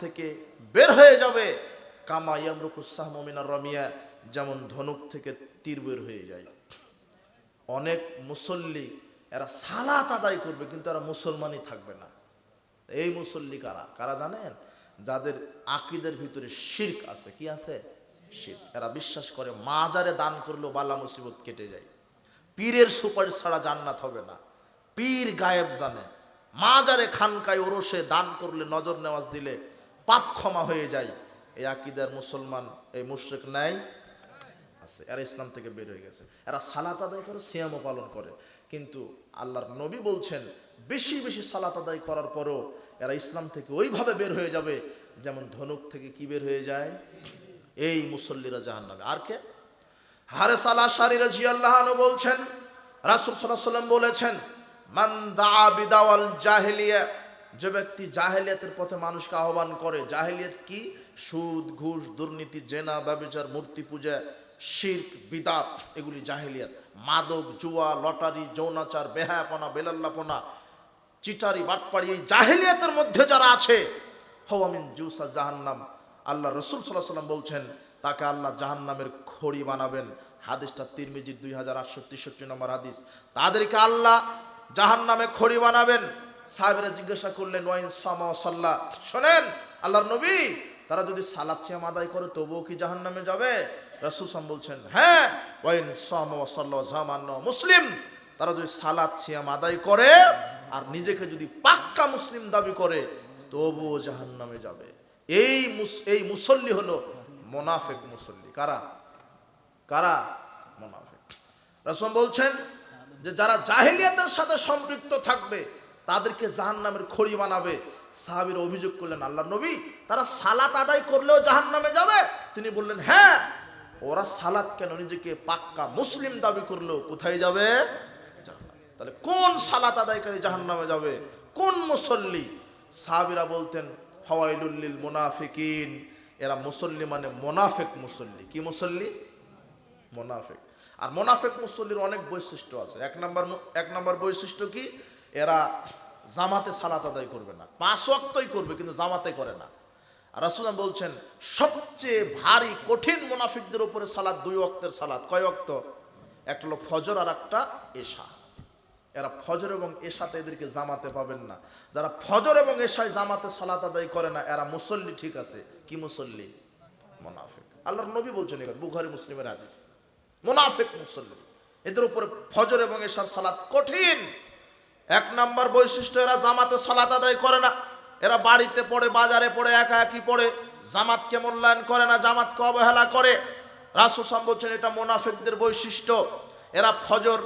থেকে বের হয়ে যাবে। কামা ইয়ামরুকুসাহ মমিনার রমিয়া, যেমন ধনুক থেকে তীর বের হয়ে যায়। অনেক মুসল্লি, এরা সালাত আদায় করবে, কিন্তু এরা মুসলমানই থাকবে না। এই মুসল্লি কারা? কারা জানেন? যাদের আকিদের ভিতরে শির্ক আছে। কি আছে? শির্ক। এরা বিশ্বাস করে, মাজারে দান করলেও বালা মুসিবত কেটে যায়। পীরের সুপারিশ ছাড়া জান্নাত হবে না। পীর গায়েব জানে। মাজারে খানকায় ওরসে দান করলে নজর নেওয়াজ দিলে পাপ ক্ষমা হয়ে যায়। এই আকিদার মুসলমান, এই মুশরিক নাই। আছে, এরা ইসলাম থেকে বের হয়ে গেছে। এরা সালাত আদায় করে, সিয়ামও পালন করে। কিন্তু আল্লাহর নবী বলছেন, বেশি বেশি সালাত আদায় করার পরও এরা ইসলাম থেকে ওইভাবে বের হয়ে যাবে, যেমন ধনুক থেকে কি বের হয়ে যায়? এই মুসল্লিরা জাহান নামে আর কে? হারে সালা শারি রাজি বলছেন, রাসুল সাল্লাহ সাল্লাম বলেছেন, মান দা বিদাওয়াল জাহেলিয়া যে ব্যক্তি জাহেলিয়াতের পথে মানুষকে আহ্বান করে, জাহেলিয়াত কি? সুদ, ঘুষ, দুর্নীতি, জেনা, ব্যবচার, মূর্তি পূজা, শির্ক, বিদাত, এগুলি জাহেলিয়াত। মাদক, জুয়া, লটারি, যৌনাচার, বেহায়াপনা, বেলাল্লাপনা, চিটারি, বাটপাড়ি, এই জাহেলিয়াতের মধ্যে যারা আছে হওয়ামিন জুসা জাহান্নাম, আল্লাহ রসুল সাল্লাহ সাল্লাম বলছেন, তাকে আল্লাহ জাহান্নামের খড়ি বানাবেন। হাদিসটা তিরমিজির দুই হাজার আটশো তেষট্টি নম্বর হাদিস। তাদেরকে আল্লাহ জাহান্নামে খড়ি বানাবেন। সাহেবেরা জিজ্ঞাসা করলেন, ওয়াইন সামা সাল্লাহ শোনেন, আল্লাহর নবী, তারা যদি সালাদ সিয়াম আদায় করে, তবুও কি জাহান্নামে যাবে? রসুল সাম বলছেন হ্যাঁ ওয়াইন সাল্লাহ জামান্ন মুসলিম। তারা যদি সালাদ সিয়াম আদায় করে আর নিজেকে যদি পাক্কা মুসলিম দাবি করে, তবুও জাহান্নামে যাবে। এই এই মুসল্লি হলো মোনাফেক মুসল্লি। কারা? কারা? মোনাফেক। রসম বলছেন যে যারা জাহিলিয়াতের সাথে সম্পৃক্ত থাকবে তাদেরকে জাহান্নামের খড়ি বানাবে। সাহাবির অভিযোগ করলেন আল্লাহ নবী, তারা সালাত আদায় করলেও জাহান্নামে যাবে। তিনি বললেন হ্যাঁ ওরা সালাত কেন নিজেকে পাক্কা মুসলিম দাবি করলেও কোথায় যাবে? তাহলে কোন সালাত আদায়কারী জাহান্নামে যাবে? কোন মুসল্লি? সাহাবিরা বলতেন ফওয়াইলুল্লিল মুনাফিকিন। এরা মুসল্লি মানে মোনাফেক মুসল্লি। কি মুসল্লি? মোনাফেক। আর মোনাফেক মুসল্লির অনেক বৈশিষ্ট্য আছে। এক নম্বর এক নম্বর বৈশিষ্ট্য কি? এরা জামাতে সালাত আদায় করবে না। পাঁচ অক্তই করবে, কিন্তু জামাতে করে না। আর রাসুলাম বলছেন, সবচেয়ে ভারী, কঠিন মুনাফিকদের উপরে সালাদ দুই অক্তের সালাদ কয় অক্ত একটা হলো ফজর আর একটা এশা। এরা ফজর এবং এশাতে এদেরকে জামাতে পাবেন না। যারা ফজর এবং এশায় জামাতে সালাত আদায় করে না, এরা মুসল্লি ঠিক আছে। কি মুসল্লি? মুনাফিক। আল্লাহর নবী বলছেন এবার, বুখারি, মুসলিমের হাদিস। মোনাফেক মুসল্লি। এদের উপরে ফজর এবং এশার সালাত কঠিন। এক নাম্বার বৈশিষ্ট্য, এরা জামাতে সালাত আদায় করে না। এরা বাড়িতে পড়ে, বাজারে পড়ে একা একই পড়ে। জামাতকে মূল্যায়ন করে না, জামাতকে অবহেলা করে। রাসুসাম বলছেন, এটা মোনাফেকদের বৈশিষ্ট্য। এরা ফজর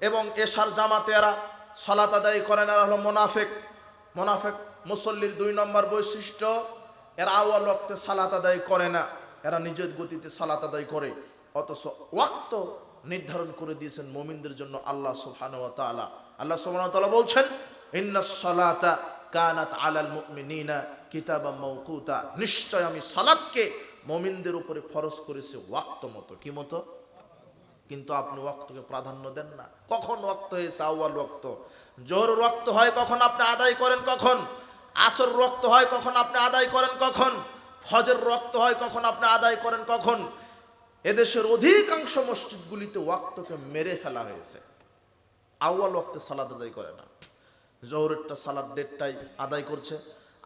এবং এশার জামাতে এরা সলাত আদায় করে না, এরা হলো মোনাফেক। মোনাফেক মুসল্লির দুই নম্বর বৈশিষ্ট্য, এরা আওয়াল ওয়াক্তে সালাত আদায় করে না। এরা নিজের গতিতে সালাত আদায় করে। অথচ ওয়াক্ত নির্ধারণ করে দিয়েছেন মোমিনদের জন্য আল্লাহ সুবহান ওয়া আল্লাহ সুবহান ওয়া তাআলা বলছেন, ইন্নাস সালাতা কানাত আলাল মুমিনিনা কিতাবাম মাওকুতা। নিশ্চয় আমি সালাতকে মোমিনদের উপরে ফরজ করেছি ওয়াক্ত মতো। কি মতো? কিন্তু আপনি ওয়াক্তকে প্রাধান্য দেন না। কখন ওয়াক্ত হয়েছে? আউয়াল ওয়াক্ত। জোহর ওয়াক্ত হয় কখন আপনি আদায় করেন কখন? আসর রক্ত হয় কখন আপনি আদায় করেন কখন? ফজর রক্ত হয় কখন আপনি আদায় করেন কখন? এদেশের অধিকাংশ মসজিদগুলিতে ওয়াক্তকে মেরে ফেলা হয়েছে। আউয়াল ওয়াক্তে সালাদ আদায় করে না। জহরেরটা সালাদ ডেটটাই আদায় করছে,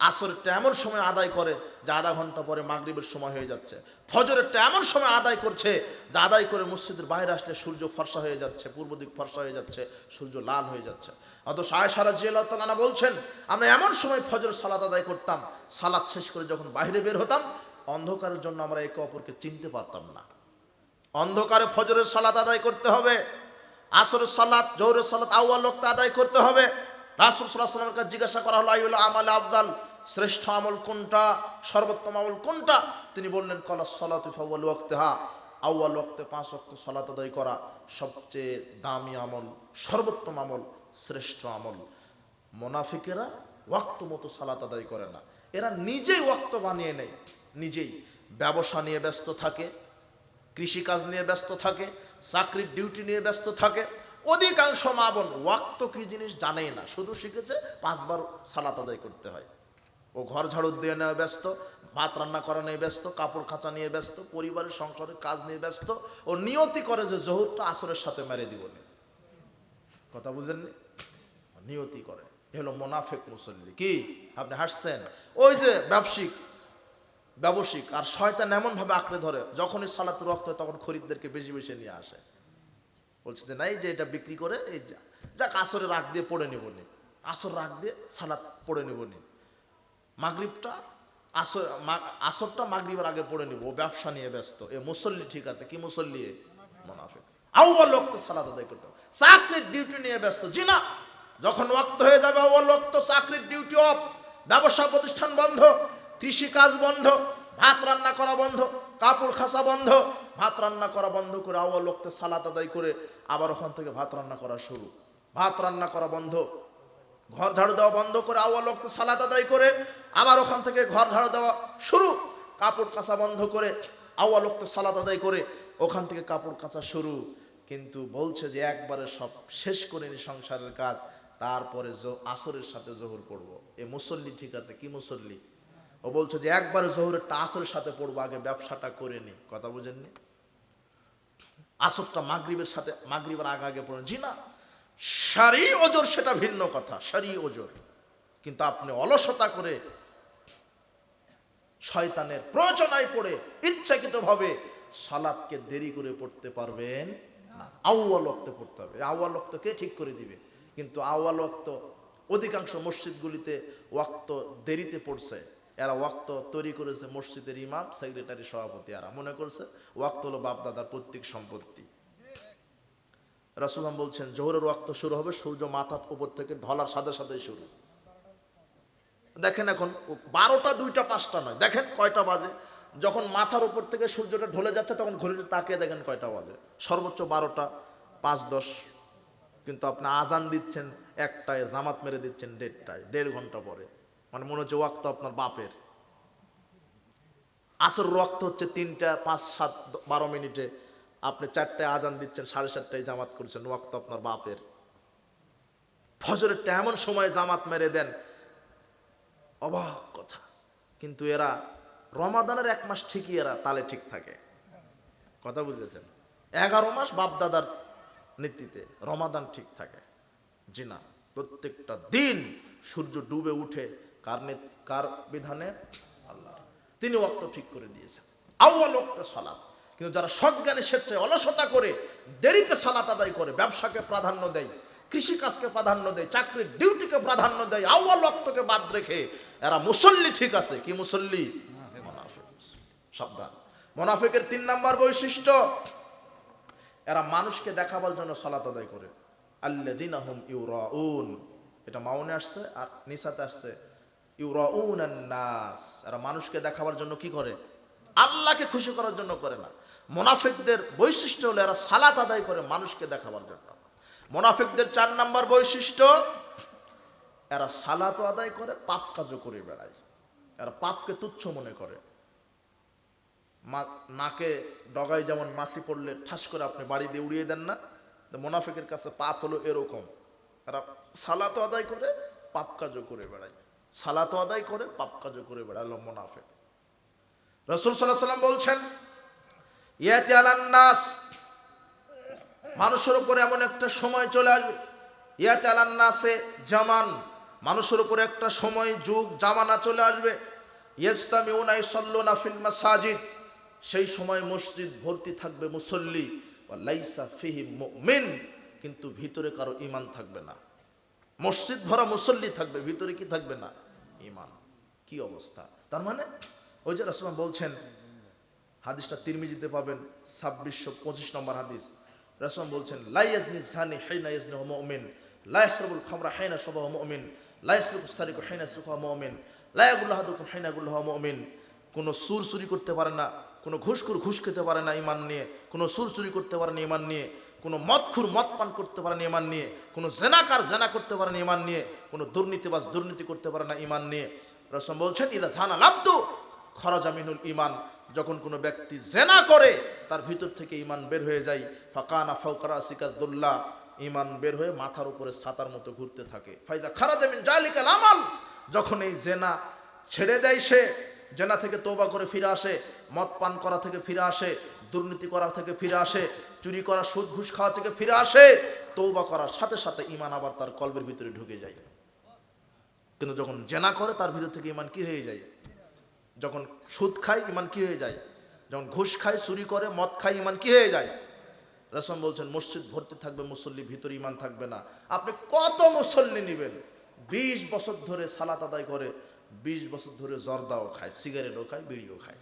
আসরেরটা এমন সময় আদায় করে যে আধা ঘণ্টা পরে মাগরিবের সময় হয়ে যাচ্ছে। ফজরেরটা এমন সময় আদায় করছে যে আদায় করে মসজিদের বাইরে আসলে সূর্য ফর্সা হয়ে যাচ্ছে, পূর্ব দিক ফর্সা হয়ে যাচ্ছে, সূর্য লাল হয়ে যাচ্ছে। অত সায় সারা তালা বলছেন, আমরা এমন সময় ফজর সালাত আদায় করতাম সালাদ শেষ করে যখন বাইরে বের হতাম, অন্ধকারের জন্য আমরা একে অপরকে চিনতে পারতাম না। অন্ধকারে ফজরের সালাত আদায় করতে হবে আসরের সালাত, জোহরের সালাত, আউয়াল লোকটা আদায় করতে হবে। রাসুল সাল্লাহ সাল্লামের কাছে জিজ্ঞাসা করা হলো আইউল আমাল আফদাল? শ্রেষ্ঠ আমল কোনটা? সর্বোত্তম আমল কোনটা? তিনি বললেন, কলা সলাত ফাউল ওয়াক্তে, হা, আউয়াল ওয়াক্তে পাঁচ ওয়াক্ত সালাত আদায় করা সবচেয়ে দামি আমল, সর্বোত্তম আমল, শ্রেষ্ঠ আমল। মোনাফিকেরা ওয়াক্ত মতো সালাত আদায় করে না। এরা নিজেই ওয়াক্ত বানিয়ে নেয়, নিজেই ব্যবসা নিয়ে ব্যস্ত থাকে, কৃষিকাজ নিয়ে ব্যস্ত থাকে চাকরির ডিউটি নিয়ে ব্যস্ত থাকে। অধিকাংশ মা বোন ওয়াক্ত কি জিনিস জানেই না, শুধু শিখেছে পাঁচবার সালাত আদায় করতে হয়। ও ঘর ঝাড়ু দিয়ে নেওয়া ব্যস্ত, ভাত রান্না করা নিয়ে ব্যস্ত, কাপড় খাঁচা নিয়ে ব্যস্ত, পরিবারের সংসারের কাজ নিয়ে ব্যস্ত। ও নিয়তি করে যে জহুরটা আসরের সাথে মেরে দিব কথা বুঝেননি? নিয়তি করে। হলো মোনাফেক মুসল্লি। কি? আপনি হাসছেন? ওই যে ব্যবসায়িক। ব্যবসায়িক আর শয়তান এমনভাবে আঁকড়ে ধরে, যখনই সালাত রক্ত হয় তখন খরিদদেরকে বেশি বেশি নিয়ে আসে। বলছে যে নাই যে এটা বিক্রি করে, এই যা, যাক আসরে রাগ দিয়ে পড়ে নিব নি। আসর রাগ দিয়ে সালাত পড়ে নিব নি। মাগরিবটা, আসর আসরটা মাগরিবের আগে পড়ে নিব। ও ব্যবসা নিয়ে ব্যস্ত। এ মুসল্লি ঠিক আছে, কি মুসল্লি মোনাফেক। আউ্বাল লোক তো সালাদ আদায় করতে হবে। চাকরির ডিউটি নিয়ে ব্যস্ত। জি না যখন ওয়াক্ত হয়ে যাবে আউ্বাল লোক তো চাকরির ডিউটি অফ ব্যবসা প্রতিষ্ঠান বন্ধ। কৃষি কাজ বন্ধ, ভাত রান্না করা বন্ধ, কাপড় খাসা বন্ধ, ভাত রান্না করা বন্ধ করে আউ্বাল লোক তো সালাত আদায় করে আবার ওখান থেকে ভাত রান্না করা শুরু। ভাত রান্না করা বন্ধ, ঘর ঝাড়ু দেওয়া বন্ধ করে আওয়াল লোক সালাত আদায় করে আবার ওখান থেকে ঘর ঝাড়ু দেওয়া শুরু। কাপড় কাচা বন্ধ করে আওয়াল লোক সালাত আদায় করে ওখান থেকে কাপড় কাচা শুরু। কিন্তু বলছে যে একবারে সব শেষ করে নি সংসারের কাজ, তারপরে আসরের সাথে জোহর পড়ব। এ মুসল্লি ঠিক আছে? কি মুসল্লি? ও বলছে যে একবারে জোহরেরটা আসরের সাথে পড়ব, আগে ব্যবসাটা করে নি। কথা বুঝেননি আসরটা মাগরিবের সাথে, মাগরিবের আগে আগে পড়েন। জি না, সারি ওজোর সেটা ভিন্ন কথা, সারি ওজোর। কিন্তু আপনি অলসতা করে শয়তানের প্রয়োজনায় পড়ে ইচ্ছাকৃতভাবে সালাদকে দেরি করে পড়তে পারবেন না। আউয়াল ওক্তে পড়তে হবে। আউয়াল ওক্ত কে ঠিক করে দিবে? কিন্তু আউয়াল ওক্ত অধিকাংশ মসজিদগুলিতে ওয়াক্ত দেরিতে পড়ছে। এরা ওয়াক্ত তৈরি করেছে মসজিদের ইমাম, সেক্রেটারি, সভাপতি এরা। মনে করছে ওয়াক্ত হলো বাপদাদার প্রত্যেক সম্পত্তি। রাসুলাম বলছেন, জোহরের ওয়াক্ত শুরু হবে সূর্য মাথার উপর থেকে ঢলার সাথে সাথে শুরু। দেখেন এখন, বারোটা, দুইটা, পাঁচটা নয়। দেখেন কয়টা বাজে। যখন মাথার উপর থেকে সূর্যটা ঢলে যাচ্ছে, তখন ঘড়িটা তাকিয়ে দেখেন কয়টা বাজে। সর্বোচ্চ বারোটা, পাঁচ, দশ। কিন্তু আপনি আজান দিচ্ছেন একটায়, জামাত মেরে দিচ্ছেন দেড়টায়, দেড় ঘণ্টা পরে। মানে মনে হচ্ছে ওয়াক্ত আপনার বাপের। আসর রক্ত হচ্ছে তিনটা, পাঁচ, সাত বারো মিনিটে আপনি চারটায় আজান দিচ্ছেন, সাড়ে চারটায় জামাত করছেন, ওয়াক্ত আপনার বাপের। ফজরেরটা এমন সময় জামাত মেরে দেন। অবাক কথা। কিন্তু এরা রমাদানের এক মাস ঠিকই এরা তালে ঠিক থাকে। কথা বুঝেছেন? এগারো মাস বাপদাদার নীতিতে রমাদান ঠিক থাকে। জি না, প্রত্যেকটা দিন সূর্য ডুবে উঠে কার কার বিধানে? আল্লাহ তিনি ওক্ত ঠিক করে দিয়েছেন। আউ্বাল ওক্ত সালাত। কিন্তু যারা সজ্ঞানে স্বেচ্ছায় অলসতা করে, দেরিতে সালাত আদায় করে, ব্যবসাকে প্রাধান্য দেয়, কৃষিকাজকে প্রাধান্য দেয়, চাকরির ডিউটিকে প্রাধান্য দেয় আউ্বাল ওক্তকে বাদ রেখে, এরা মুসল্লি ঠিক আছে। কি মুসল্লি? সাবধান। মোনাফিকের তিন নাম্বার বৈশিষ্ট্য, এরা মানুষকে দেখাবার জন্য সালাত আদায় করে। আল্লাদিন ইউরাউন। এটা মাউনে আসছে আর নিসাতে আসছে। নাস। এরা মানুষকে দেখাবার জন্য কি করে? আল্লাহকে খুশি করার জন্য করে না। মোনাফিকদের বৈশিষ্ট্য হলো এরা সালাত আদায় করে মানুষকে দেখাবার জন্য। মোনাফিকদের চার নাম্বার বৈশিষ্ট্য, এরা সালাত আদায় করে, পাপ কাজও করে বেড়ায়। এরা পাপকে তুচ্ছ মনে করে। নাকে ডগায় যেমন মাছি পড়লে ঠাস করে আপনি বাড়ি দিয়ে উড়িয়ে দেন না মোনাফিকের কাছে পাপ হলো এরকম। এরা সালাতো আদায় করে, পাপ কাজও করে বেড়ায়। সালাতো আদায় করে, পাপ কাজও করে বেড়ালো মোনাফেক। রসুল সাল্লাহ সাল্লাম বলছেন, ইয়াতে আলান্নাস মানুষের উপরে এমন একটা সময় চলে আসবে। ইয়াতে আলান্নাসে জামান, মানুষের উপরে একটা সময়, যুগ, জামানা চলে আসবে। ইয়েস্তামিউনাই সল্লুনা ফিল সাজিদ সেই সময় মসজিদ ভর্তি থাকবে মুসল্লি। লাইসা ফিহি মুমিন, কিন্তু ভিতরে কারও ইমান থাকবে না। মসজিদ ভরা মুসল্লি থাকবে, ভিতরে কি থাকবে না? ইমান কি অবস্থা? তার মানে ওই যে রাসুলাম বলছেন, হাদিসটা তিরমিজিতে পাবেন, ছাব্বিশশো পঁচিশ নম্বর হাদিস। রাসুলাম বলছেন লাইয়াজনি জানি হাইনা ইয়াজনি খামরা লাইসরুকু সারিকু সুখা মুমিন কোনো সুর চুরি করতে পারে না, কোনো ঘুষখুর ঘুষ খেতে পারে না ইমান নিয়ে, কোনো সুর চুরি করতে পারে না ইমান নিয়ে। কোনো মদখুর মদ পান করতে পারে না ইমান নিয়ে, কোনো জেনাকার জেনা করতে পারে না ইমান নিয়ে, কোনো দুর্নীতিবাজ দুর্নীতি করতে পারে না ইমান নিয়ে। রসম বলছেন, ইদা জানা লাব্দু খরাজামিনুল ইমান যখন কোনো ব্যক্তি জেনা করে, তার ভিতর থেকে ইমান বের হয়ে যায়। ফাকানা ফাউকারা সিকাজুল্লাহ ইমান বের হয়ে মাথার উপরে ছাতার মতো ঘুরতে থাকে। ফাইদা খারাজামিন জালিকাল আমাল যখন এই জেনা ছেড়ে দেয় সে, জেনা থেকে তোবা করে ফিরে আসে, মদ পান করা থেকে ফিরে আসে, দুর্নীতি করা থেকে ফিরে আসে চুরি করা, সুদ ঘুষ খাওয়া থেকে ফিরে আসে তৌবা করার সাথে সাথে ইমান আবার তার কলবের ভিতরে ঢুকে যায়। কিন্তু যখন জেনা করে, তার ভিতর থেকে ইমান কি হয়ে যায়? যখন সুদ খায় ইমান কি হয়ে যায়? যখন ঘুষ খায়, চুরি করে, মদ খায় ইমান কি হয়ে যায়? রসম বলছেন, মসজিদ ভর্তি থাকবে, মুসল্লি ভিতরে ইমান থাকবে না। আপনি কত মুসল্লি নেবেন? বিশ বছর ধরে সালাত আদায় করে, বিশ বছর ধরে জর্দাও খায়, সিগারেটও খায়, বিড়িও খায়।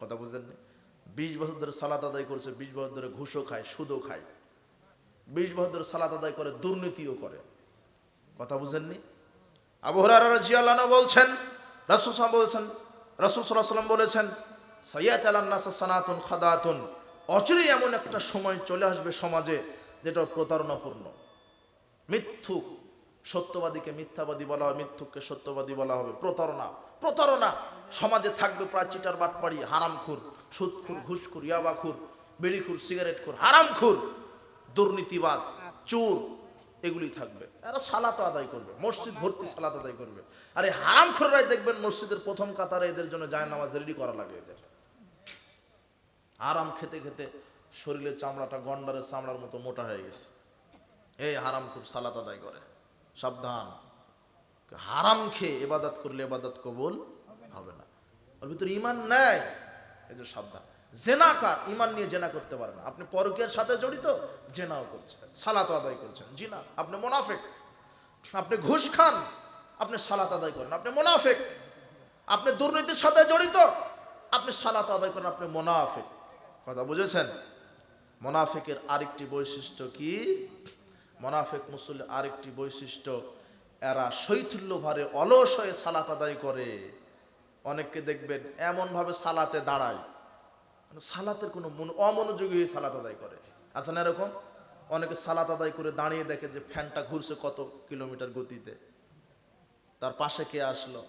কথা বুঝলেন না? বিশ বছর ধরে সালাত আদায় করছে, বিশ বছর ধরে ঘুষও খায়, সুদও খায়। বিশ বছর ধরে সালাত আদায় করে, দুর্নীতিও করে। কথা বুঝেননি? আবু বলছেন, রাসুল বলেছেন রাসুল বলেছেন সৈয়াদ আলান্নাসা সানাতুন খাদাতুন। অচিরেই এমন একটা সময় চলে আসবে সমাজে যেটা প্রতারণাপূর্ণ। মিথ্যুক, সত্যবাদীকে মিথ্যাবাদী বলা হবে মিথ্যুককে সত্যবাদী বলা হবে। প্রতারণা প্রতারণা সমাজে থাকবে প্রায় চিটার বাটপাড়ি, হারামখুর। সুদখুর, ঘুষখুর, ইয়াবাখুর, বিড়িখুর, সিগারেটখুর, হারামখুর, দুর্নীতিবাজ, চোর, এগুলি থাকবে। এরা সালাত আদায় করবে, মসজিদ ভর্তি সালাত আদায় করবে। আর এই হারামখুররাই দেখবেন মসজিদের প্রথম কাতারে এদের জন্য যায় নামাজ রেডি করা লাগে এদের। আরাম খেতে খেতে শরীরের চামড়াটা গন্ডারের চামড়ার মতো মোটা হয়ে গেছে। এই হারাম খুব সালাত আদায় করে, সাবধান। হারাম খেয়ে এবাদাত করলে এবাদাত কবুল হবে না। ওর ভিতরে ইমান নেয়। যে সাবধান। জেনাকার ইমান নিয়ে জেনা করতে পারে না। আপনি পরকের সাথে জড়িত, জেনাও করছেন সালাত আদায় করছেন। জিনা। আপনি মোনাফেক। আপনি ঘুষ খান, আপনি সালাত আদায় করেন। আপনি মোনাফেক। আপনি দুর্নীতির সাথে জড়িত, আপনি সালাত আদায় করেন। আপনি মোনাফেক। কথা বুঝেছেন? মোনাফেকের আরেকটি বৈশিষ্ট্য কি? মোনাফেক মুসল্লি আরেকটি বৈশিষ্ট্য, এরা শৈথুল্য ভারে অলস হয়ে সালাত আদায় করে। অনেককে দেখবেন এমনভাবে সালাতে দাঁড়ায়। মানে সালাতের কোনো মন- অমনোযোগী হয়ে সালাত আদায় করে। আছে না এরকম? অনেকে সালাত আদায় করে দাঁড়িয়ে দেখে যে ফ্যানটা ঘুরছে কত কিলোমিটার গতিতে। তার পাশে কে আসলো?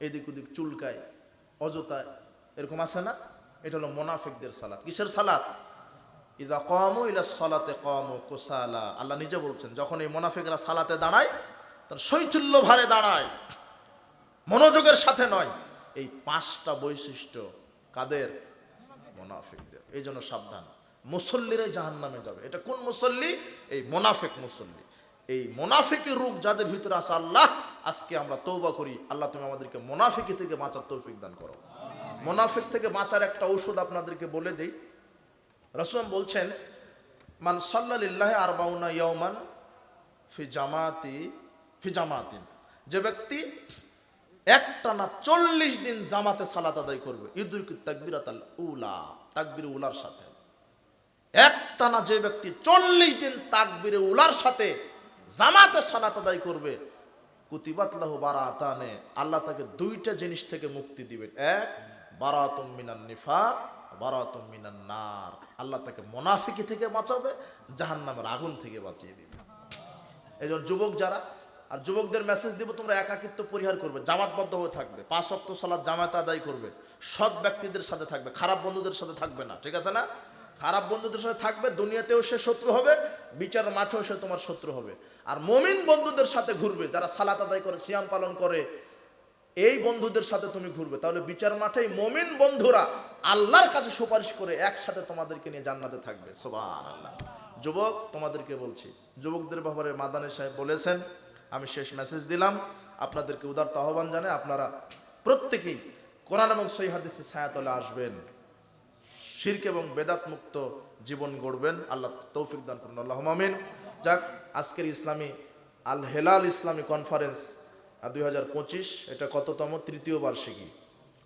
এদিক ওদিক চুলকায়, অযথায়, এরকম আছে না? এটা হলো মোনাফিকদের সালাত। কিসের সালাত? ইদা কম ইলা সলাতে কম কোসালা। আল্লাহ নিজে বলছেন, যখন এই মোনাফিকরা সালাতে দাঁড়ায়, তার শৈথুল্য ভারে দাঁড়ায়। মনোযোগের সাথে নয়। এই পাঁচটা বৈশিষ্ট্য কাদের? মোনাফিকদের। এই জন্য সাবধান। মুসল্লিরাই জাহান নামে যাবে। এটা কোন মুসল্লি? এই মোনাফেক মুসল্লি। এই মোনাফিকি রূপ যাদের ভিতরে আছে, আল্লাহ, আজকে আমরা তৌবা করি। আল্লাহ, তুমি আমাদেরকে মোনাফিকি থেকে বাঁচার তৌফিক দান করো। মোনাফিক থেকে বাঁচার একটা ঔষধ আপনাদেরকে বলে দেই। রসুম বলছেন, মান সাল্লাহ আরবাউনা ইয়মান ফি জামাতি, ফি জামাতিন। যে ব্যক্তি একটানা চল্লিশ দিন জামাতে সালাত আদায় করবে। ঈদুল তাকবিরাত আল উলা, তাকবির উলার সাথে। একটানা যে ব্যক্তি চল্লিশ দিন তাকবিরে উলার সাথে জামাতে সালাত আদায় করবে কুতিবাতলাহ বারাতানে, আল্লাহ তাকে দুইটা জিনিস থেকে মুক্তি দিবেন। এক, বারাতুম মিনান নিফাক মিনান নার। আল্লাহ তাকে মোনাফিকি থেকে বাঁচাবে, জাহান্নামের আগুন থেকে বাঁচিয়ে দিবে। এই যুবক যারা আর যুবকদের মেসেজ দিব, তোমরা একাকিত্ব পরিহার করবে, জামাতবদ্ধ হয়ে থাকবে, পাঁচ অক্ট সালাদ জামাত আদায় করবে, সৎ ব্যক্তিদের সাথে থাকবে, খারাপ বন্ধুদের সাথে থাকবে না, ঠিক আছে না? খারাপ বন্ধুদের সাথে থাকবে, দুনিয়াতেও সে শত্রু হবে, বিচার মাঠেও সে তোমার শত্রু হবে। আর মমিন বন্ধুদের সাথে ঘুরবে, যারা সালাত আদায় করে, সিয়াম পালন করে, এই বন্ধুদের সাথে তুমি ঘুরবে। তাহলে বিচার মাঠেই মমিন বন্ধুরা আল্লাহর কাছে সুপারিশ করে একসাথে তোমাদেরকে নিয়ে জান্নাতে থাকবে। সোবান আল্লাহ যুবক, তোমাদেরকে বলছি, যুবকদের ব্যাপারে মাদানের সাহেব বলেছেন আমি শেষ মেসেজ দিলাম। আপনাদেরকে উদারত আহ্বান জানাই, আপনারা প্রত্যেকেই কোরআন এবং সহি হাদিসের ছায়াতলে আসবেন। শির্ক এবং বেদাত মুক্ত জীবন গড়বেন। আল্লাহ তৌফিক দান করুন। আল্লাহ মামিন যাক, আজকের ইসলামী আল হেলাল ইসলামী কনফারেন্স দুই হাজার পঁচিশ, এটা কততম? তৃতীয় বার্ষিকী।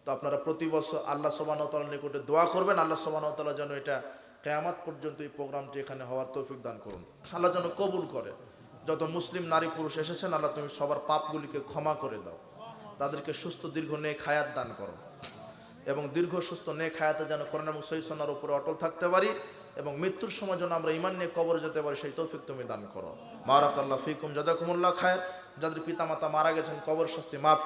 তো আপনারা প্রতি বছর আল্লাহ সোবানতালার নিকটে দোয়া করবেন। আল্লাহ সোবানতালা যেন এটা কেয়ামাত পর্যন্ত এই প্রোগ্রামটি এখানে হওয়ার তৌফিক দান করুন। আল্লাহ যেন কবুল করে। যত মুসলিম নারী পুরুষ এসেছেন, আল্লাহ তুমি সবার পাপগুলিকে ক্ষমা করে দাও। তাদেরকে সুস্থ, দীর্ঘ নে খায়াত দান করো। এবং দীর্ঘ, সুস্থ নে খায়াতে যেন করোনা এবং সহি সোনার উপরে অটল থাকতে পারি এবং মৃত্যুর সময় যেন আমরা ইমান নিয়ে কবরে যেতে পারি, সেই তৌফিক তুমি দান করো। মারাকাল্লাহ ফিকুম, জাজাকুমুল্লাহ খায়ের। যাদের পিতামাতা মারা গেছেন, কবর শাস্তি মাফ